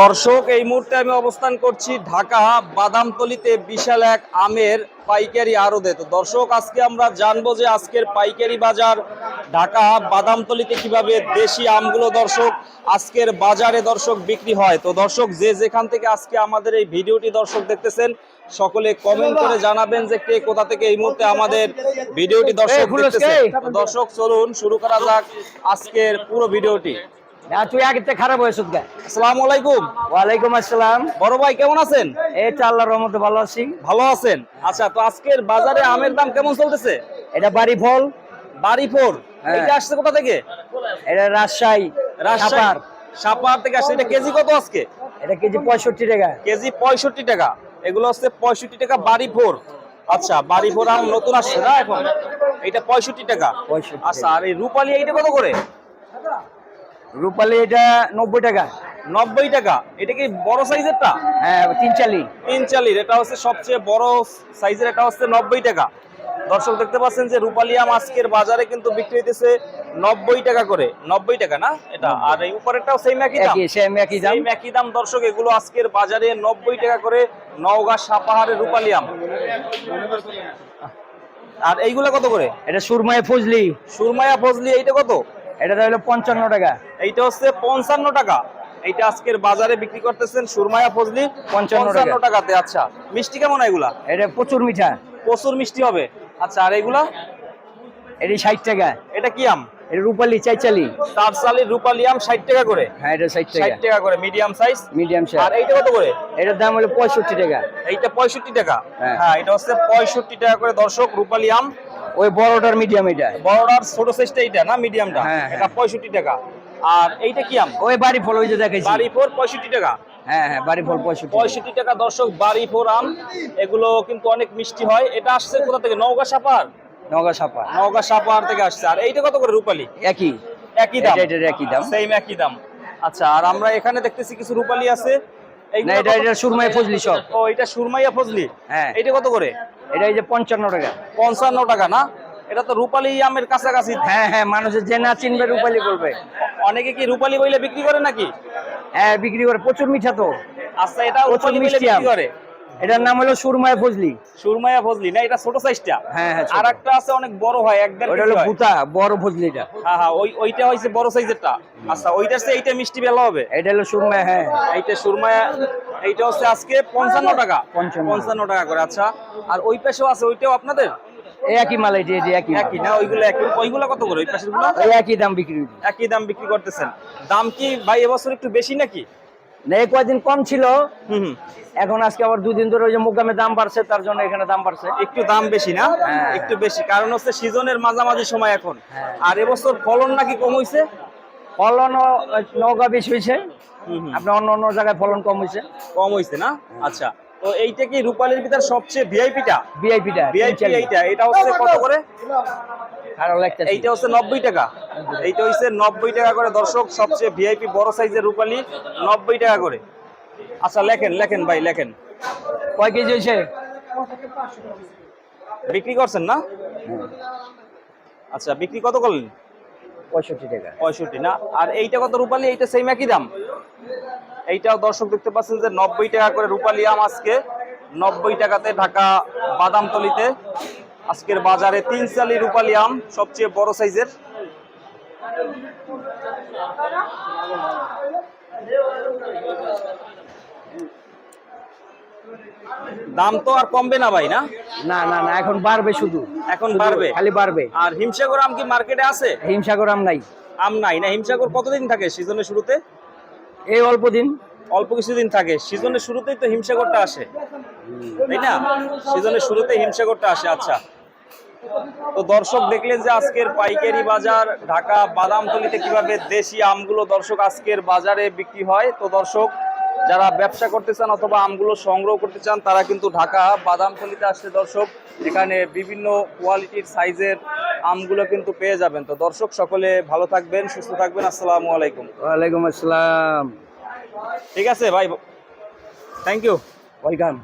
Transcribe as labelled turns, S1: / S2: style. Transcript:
S1: দর্শক এই মুহূর্তে আমি অবস্থান করছি ঢাকা বাদামতলিতে বিশাল এক আমের পাইকারি আড়তে। তো দর্শক আজকে আমরা জানব যে আজকের পাইকারি বাজার ঢাকা বাদামতলিতে কীভাবে দেশি আমগুলো দর্শক আজকের বাজারে দর্শক বিক্রি হয়। তো দর্শক যে যেখান থেকে আজকে আমাদের এই ভিডিওটি দর্শক দেখতেছেন সকলে কমেন্ট করে জানাবেন যে কে কোথা থেকে এই মুহূর্তে আমাদের ভিডিওটি দর্শক দেখতেছেন দর্শক চলুন শুরু করা যাক আজকের পুরো ভিডিওটি।
S2: না তুই আগে থেকে খারাপ
S1: আসসালামু আলাইকুম।
S2: ওয়ালাইকুম আসসালাম।
S1: বড় ভাই কেমন আছেন?
S2: এই তো আল্লাহর রহমতে ভালো আছি।
S1: ভালো আছেন? আচ্ছা তো আজকের বাজারে আমের দাম কেমন চলতেছে?
S2: এটা বাড়ি ফল। হ্যাঁ।
S1: এটা আসছে কোথা থেকে?
S2: এটা রাজশাহী
S1: রাজশাহী।
S2: সাপার।
S1: সাপার থেকে আসছে। এটা কেজি কত আজকে?
S2: এটা কেজি পঁয়ষট্টি টাকা।
S1: কেজি পঁয়ষট্টি টাকা। এগুলো হচ্ছে পঁয়ষট্টি টাকা বাড়িপুর আচ্ছা বাড়িপুর আম নতুন আসছে না এখন? এটা পঁয়ষট্টি টাকা।
S2: 65
S1: আচ্ছা আর এই রূপালি এইটা কত করে?
S2: রূপালি এটা নব্বই টাকা।
S1: নব্বই টাকা। এটা কি বড় সাইজেরটা?
S2: হ্যাঁ তিন চালি
S1: তিন চালির এটা হচ্ছে সবচেয়ে বড় সাইজের এটা হচ্ছে নব্বই টাকা। দর্শক দেখতে পাচ্ছেন যে রূপালিয়া আজকের বাজারে কিন্তু বিক্রি হইতেছে নব্বই টাকা করে। নব্বই টাকা না এটা? আর এই উপরেরটাও সেই একই দাম।
S2: সেম একই দাম।
S1: দর্শক এগুলো আজকের বাজারে নব্বই টাকা করে নওগাঁ সাপাহারের রূপালিয়াম আর এইগুলা কত করে?
S2: এটা সুরমায়া ফজলি।
S1: সুরমায়া ফজলি এইটা কত?
S2: এটা হলো পঞ্চান্ন টাকা।
S1: এইটা হচ্ছে পঞ্চান্ন টাকা। এইটা আজকের বাজারে বিক্রি করতেছেন সুরমায়া ফজলি। পঞ্চান্ন টাকাতে আচ্ছা। মিষ্টি কেমন এগুলা?
S2: এটা প্রচুর মিঠা।
S1: প্রচুর মিষ্টি হবে। আচ্ছা আর এইগুলা
S2: এটি ষাট টাকা।
S1: এটা কি আম?
S2: এটা রূপালি চাই চালি
S1: চার সালের রূপালি আম ষাট টাকা করে।
S2: হ্যাঁ এটা ষাট
S1: ষাট
S2: টাকা
S1: টাকা করে মিডিয়াম সাইজ
S2: মিডিয়াম
S1: আর
S2: সাইজ
S1: এইটা কত করে?
S2: এটার দাম হলো পঁয়ষট্টি টাকা।
S1: এইটা পঁয়ষট্টি টাকা।
S2: হ্যাঁ।
S1: হ্যাঁ এটা হচ্ছে পঁয়ষট্টি টাকা করে দর্শক রূপালি আম।
S2: ওই বড়টার মিডিয়াম এটা।
S1: বড়টার ছোট সাইজটা এইটা না মিডিয়ামটা
S2: হ্যাঁ,
S1: এটা পঁয়ষট্টি টাকা। আর এইটা কি আম?
S2: ওই বাড়ি ফল ওই যে দেখাইছি।
S1: বাড়ি ফোর পঁয়ষট্টি টাকা।
S2: হ্যাঁ হ্যাঁ বাড়ি ফল পঁয়ষট্টি
S1: পঁয়ষট্টি টাকা দর্শক বাড়ি ফোর আম। এগুলো কিন্তু অনেক মিষ্টি হয়। এটা আসছে কোথা থেকে? নওগাঁ সাপার?
S2: নগা সাপা
S1: নওগাঁ সাপার থেকে আসছে। আর এইটা কত করে রূপালি?
S2: একই।
S1: একই দাম।
S2: এটা- একই দাম।
S1: সেম একই দাম। আচ্ছা আর আমরা এখানে দেখতেছি কিছু রূপালি আছে।
S2: না এটা এটা সুরমাই ফজলি সব।
S1: ও এটা সুরমাইয়া ফজলি?
S2: হ্যাঁ।
S1: এটা কত করে?
S2: এটা এই যে পঞ্চান্ন টাকা।
S1: পঞ্চান্ন টাকা না? এটা তো রূপালি আমের কাছাকাছি।
S2: হ্যাঁ হ্যাঁ মানুষের যে না চিনবে রূপালি করবে
S1: অনেকে কি রূপালি বইলে বিক্রি করে নাকি?
S2: হ্যাঁ বিক্রি করে। প্রচুর মিঠা তো।
S1: আচ্ছা এটা
S2: প্রচুর মিষ্টি
S1: করে।
S2: এটার নাম হলো সুরমাই ফজলি।
S1: সুরমাইয়া ফজলি। না এটা ছোট সাইজটা
S2: হ্যাঁ, হ্যাঁ,
S1: আর একটা আছে অনেক বড় হয় এক দেড়
S2: হলো ভুতা বড় ফজলিটা।
S1: হ্যাঁ হ্যাঁ ওই ওইটা হইছে বড় সাইজেরটা আচ্ছা ওইটার চেয়ে এইটা মিষ্টি বেলা হবে?
S2: এটা হলো সুরমাই হ্যাঁ।
S1: এইটা সুরমায়া এইটা হচ্ছে আজকে পঞ্চান্ন টাকা।
S2: 55
S1: পঞ্চান্ন টাকা করে আচ্ছা। আর ওই পাশেও আছে ওইটাও আপনাদের?
S2: একই মাল এটি এটি একই
S1: একই না ওইগুলো একই। ওইগুলো কত করে ওই
S2: পাশেরগুলো একই দাম বিক্রি।
S1: একই দাম বিক্রি করতেছেন। দাম কি ভাই এবছর একটু বেশি নাকি?
S2: না কয়েকদিন কম ছিল।
S1: হুম।
S2: এখন আজকে আবার দুদিন ধরে ওই যে মুগামে দাম বাড়ছে তার জন্য এখানে দাম বাড়ছে।
S1: একটু দাম বেশি না?
S2: হ্যাঁ।
S1: একটু বেশি কারণ হচ্ছে সিজনের মাঝামাঝি সময় এখন।
S2: হ্যাঁ।
S1: আর এবছর ফলন নাকি কম হইছে?
S2: ফলন নৌকা বেশি হয়েছে। আপনার অন্য অন্য জায়গায় ফলন কম হয়েছে
S1: কম হইছে না? আচ্ছা। তো এইটা কি রূপালীর ভিতর সবচেয়ে ভিআইপিটা?
S2: ভিআইপিটা
S1: ভিআইপি এইটা এটা হচ্ছে কত করে? এইটা হচ্ছে নব্বই টাকা। এইটা হচ্ছে নব্বই টাকা করে দর্শক সবচেয়ে ভিআইপি বড় সাইজের রূপালী নব্বই টাকা করে। আচ্ছা লেখেন লেখেন ভাই লেখেন।
S2: কয় কেজি হয়েছে?
S1: বিক্রি করছেন না? আচ্ছা বিক্রি কত করলেন?
S2: পঁয়ষট্টি টাকা।
S1: পঁয়ষট্টি না? আর এইটা কত রূপালি? এইটা সেম একই দাম? এইটাও দর্শক দেখতে পাচ্ছেন যে নব্বই টাকা করে রূপালী আম আজকে। নব্বই টাকাতে ঢাকা বাদামতলিতে। আজকের বাজারে তিন চালি রূপালী আম সবচেয়ে বড় সাইজের। দাম তো আর কমবে না ভাই না?
S2: না না না এখন বাড়বে শুধু।
S1: এখন বাড়বে?
S2: খালি বাড়বে।
S1: আর হিমসাগর আম কি মার্কেটে আছে?
S2: হিমসাগর আম নাই।
S1: আম নাই না? হিমসাগর কতদিন থাকে সিজনের শুরুতে?
S2: এই অল্প দিন।
S1: অল্প কিছুদিন থাকে। সিজনের শুরুতেই তো হিমসাগরটা আসে। তাই না? সিজনের শুরুতেই হিমসাগরটা আসে আচ্ছা। তো দর্শক দেখলেন যে আজকের পাইকারি বাজার ঢাকা বাদামতলিতে কীভাবে দেশি আমগুলো দর্শক আজকের বাজারে বিক্রি হয়। তো দর্শক যারা ব্যবসা করতে চান অথবা আমগুলো সংগ্রহ করতে চান তারা কিন্তু ঢাকা বাদামতলিতে আসছে। দর্শক এখানে বিভিন্ন কোয়ালিটির সাইজের আমগুলো কিন্তু পেয়ে যাবেন। তো দর্শক সকলে ভালো থাকবেন সুস্থ থাকবেন। আসসালামু আলাইকুম।
S2: ওয়ালাইকুম আসসালাম।
S1: ঠিক আছে ভাই। Thank you
S2: welcome